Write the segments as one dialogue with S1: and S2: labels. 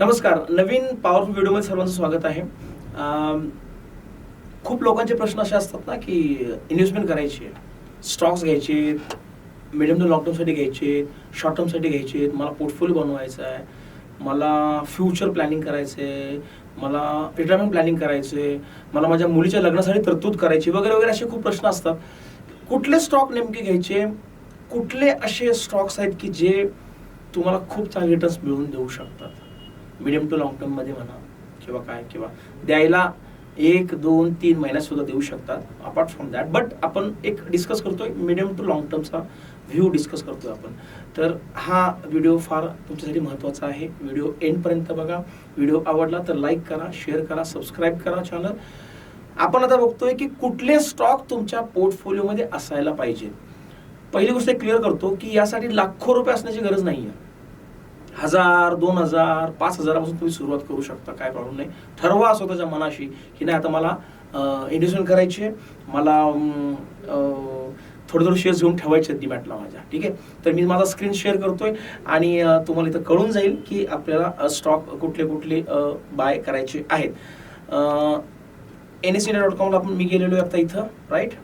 S1: नमस्कार नवीन पॉवरफुल व्हिडिओमध्ये सर्वांचं स्वागत आहे. खूप लोकांचे प्रश्न असे असतात ना की इन्व्हेस्टमेंट करायची स्टॉक्स घ्यायचे मिडियम टू लॉंग टर्मसाठी घ्यायचे शॉर्ट टर्मसाठी घ्यायचे मला पोर्टफोलिओ बनवायचा आहे मला फ्युचर प्लॅनिंग करायचं आहे मला रिटायरमेंट प्लॅनिंग करायचं आहे मला माझ्या मुलीच्या लग्नासाठी तरतूद करायची वगैरे वगैरे असे खूप प्रश्न असतात. कुठले स्टॉक नेमके घ्यायचे? कुठले असे स्टॉक्स आहेत की जे तुम्हाला खूप चांगले रिटर्न्स मिळवून देऊ शकतात? मिडियम टू लॉंग टर्ममध्ये म्हणा किंवा काय किंवा द्यायला एक दोन तीन महिन्यात सुद्धा देऊ शकतात अपार्ट फ्रॉम दॅट बट आपण एक डिस्कस करतोय मिडियम टू लॉंग टर्मचा व्ह्यू डिस्कस करतोय आपण. तर हा व्हिडिओ फार तुमच्यासाठी महत्त्वाचा आहे. व्हिडिओ एंडपर्यंत बघा. व्हिडिओ आवडला तर लाईक करा शेअर करा सबस्क्राईब करा चॅनल आपण आता बघतोय की कुठले स्टॉक तुमच्या पोर्टफोलिओमध्ये असायला पाहिजे. पहिली गोष्ट क्लिअर करतो की यासाठी लाखो रुपये असण्याची गरज नाही आहे हजार दोन हजार पाच हजारापासून तुम्ही सुरुवात करू शकता काय प्रॉब्लेम नाही. ठरवा स्वतःच्या मनाशी. की नाही आता मला इन्व्हेस्टमेंट करायची आहे. मला थोडे थोडे शेअर्स घेऊन ठेवायचे आहेत डिमॅटला माझ्या. ठीक आहे? तर मी माझा स्क्रीन शेअर करतोय आणि तुम्हाला इथं कळून जाईल की आपल्याला स्टॉक कुठले कुठले बाय करायचे आहेत. एन एस सी डॉट कॉमला आपण मी गेलेलो आहे आता इथं राईट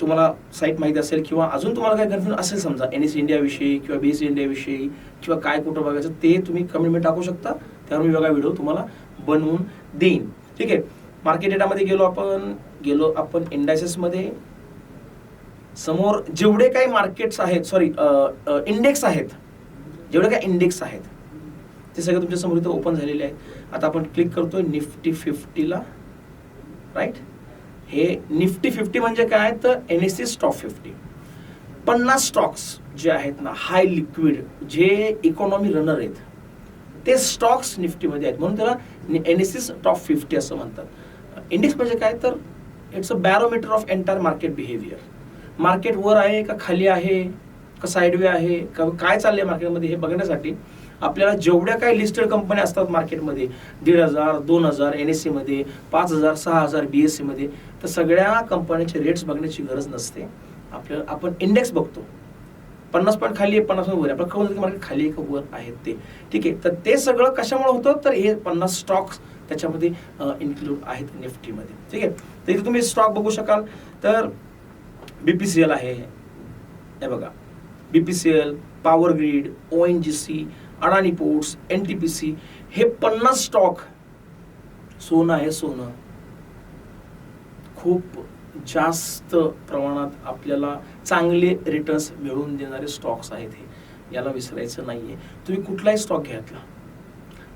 S1: तुम्हाला साईट माहिती असेल किंवा अजून तुम्हाला काय कन्फ्युजन असेल समजा एन एस इंडियाविषयी किंवा बी एस इंडियाविषयी किंवा काय कुठं बघायचं ते तुम्ही कमेंटमेंट टाकू शकता. त्यावर मी वेगळा व्हिडिओ तुम्हाला बनवून देईन. ठीक आहे? मार्केट डेटामध्ये गेलो आपण गेलो आपण इंडायसेसमध्ये समोर जेवढे काही मार्केट्स आहेत सॉरी इंडेक्स आहेत जेवढे काही इंडेक्स आहेत ते सगळे तुमच्यासमोर इथं ओपन झालेले आहेत. आता आपण क्लिक करतोय निफ्टी फिफ्टीला राईट हे निफ्टी फिफ्टी म्हणजे काय? तर N S C stock fifty पन्नास स्टॉक्स जे आहेत ना हाय लिक्विड जे इकॉनॉमी रनर आहेत ते स्टॉक्स निफ्टीमध्ये आहेत. म्हणून त्याला N S C top fifty असं म्हणतात. इंडेक्स म्हणजे काय? तर it's a barometer of entire market behaviour market वर आहे का खाली आहे? का साईडवे आहे? का काय चाललंय मार्केटमध्ये हे बघण्यासाठी? आपल्याला जेवढ्या काही लिस्टेड कंपन्या असतात मार्केटमध्ये दीड हजार दोन हजार एन एसमध्ये पाच हजार सहा हजार बी एसमध्ये तर सगळ्या कंपन्यांचे रेट्स बघण्याची गरज नसते. आपल्याला आपण इंडेक्स बघतो. पन्नास पॉईंट खाली आहे पन्नास वर आपण कळून मार्केट खाली एक वर आहेत ते. ठीक आहे तर ते सगळं कशामुळे होतं? तर हे पन्नास स्टॉक्स त्याच्यामध्ये इन्क्लूड आहेत निफ्टीमध्ये ठीक आहे? तर इथे तुम्ही स्टॉक बघू शकाल. तर बीपीसीएल आहे. हे बघा. BPCL power grid O N G C Adani ports N T P C हे पन्नास स्टॉक सोनं आहे सोनं. खूप जास्त प्रमाणात आपल्याला चांगले रिटर्न्स मिळवून देणारे स्टॉक्स आहेत हे. याला विसरायचं नाही आहे तुम्ही कुठलाही स्टॉक घ्यातला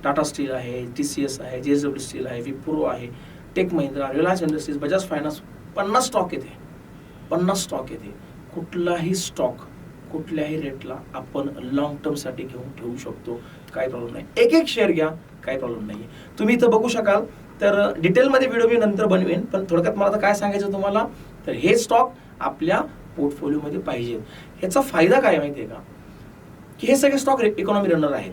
S1: टाटा स्टील आहे टी सी एस आहे जे एस डब्ल्यू स्टील आहे विप्रो आहे tech Mahindra Reliance industries Bajaj finance पन्नास स्टॉक येते. पन्नास स्टॉक येते. कुठलाही स्टॉक कुठल्याही रेटला आपण लॉंग टर्मसाठी घेऊन ठेवू शकतो. काय प्रॉब्लेम नाही. एक एक शेअर घ्या काही प्रॉब्लेम नाही तुम्ही इथं बघू शकाल. तर डिटेलमध्ये व्हिडिओ मी नंतर बनवेन पण थोडक्यात मला तर काय सांगायचं तुम्हाला? तर हे स्टॉक आपल्या पोर्टफोलिओमध्ये पाहिजे. ह्याचा फायदा काय माहिती आहे का? की हे सगळे स्टॉक इकॉनॉमी रनर आहेत.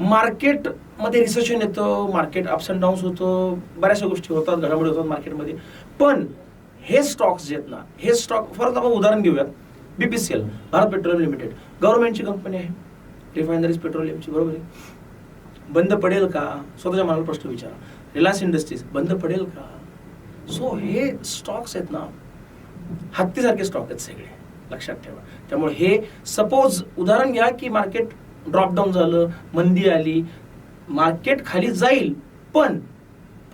S1: मार्केटमध्ये रिसेशन येतं मार्केट अप्स अँड डाऊन्स होतं बऱ्याचशा गोष्टी होतात घडामोडी होतात मार्केटमध्ये पण हे स्टॉक्स जे आहेत ना हे स्टॉक फरक आपण उदाहरण घेऊयात. बीपीसीएल भारत पेट्रोलियम लिमिटेड गव्हर्नमेंटची कंपनी आहे. रिफायनरीज पेट्रोलियमची बरोबर आहे. बंद पडेल का? स्वतःच्या मनाला प्रश्न विचारा. रिलायन्स इंडस्ट्रीज बंद पडेल का? सो हे स्टॉक्स आहेत ना हत्तीसारखे स्टॉक आहेत सगळे. लक्षात ठेवा. त्यामुळे हे सपोज उदाहरण घ्या की मार्केट ड्रॉपडाऊन झालं मंदी आली मार्केट खाली जाईल पण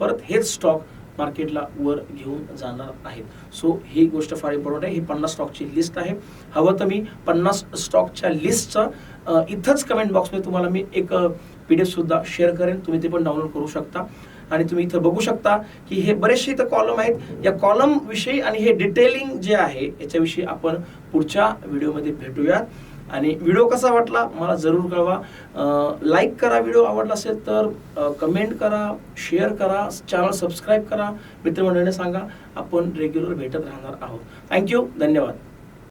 S1: परत हेच स्टॉक मार्केटला वर घेऊन जाणार आहेत. सो ही गोष्ट फार इम्पॉर्टंट आहे. ही पन्नास स्टॉकची लिस्ट आहे. हवं तर मी पन्नास स्टॉकच्या लिस्टचं इथंच कमेंट बॉक्समध्ये तुम्हाला मी एक पी डी एफ सुद्धा शेअर करेन. तुम्ही ते पण डाउनलोड करू शकता. आणि तुम्ही इथं बघू शकता की हे बरेचसे इथं कॉलम आहेत. या कॉलम विषयी आणि हे डिटेलिंग जे आहे याच्याविषयी आपण पुढच्या व्हिडिओमध्ये भेटूयात. आणि व्हिडिओ कसा वाटला मला जरूर कळवा. लाईक करा व्हिडिओ आवडला असेल तर कमेंट करा शेअर करा चॅनल सबस्क्राईब करा. मित्रमंडळीने सांगा आपण रेग्युलर भेटत राहणार आहोत. थँक्यू धन्यवाद.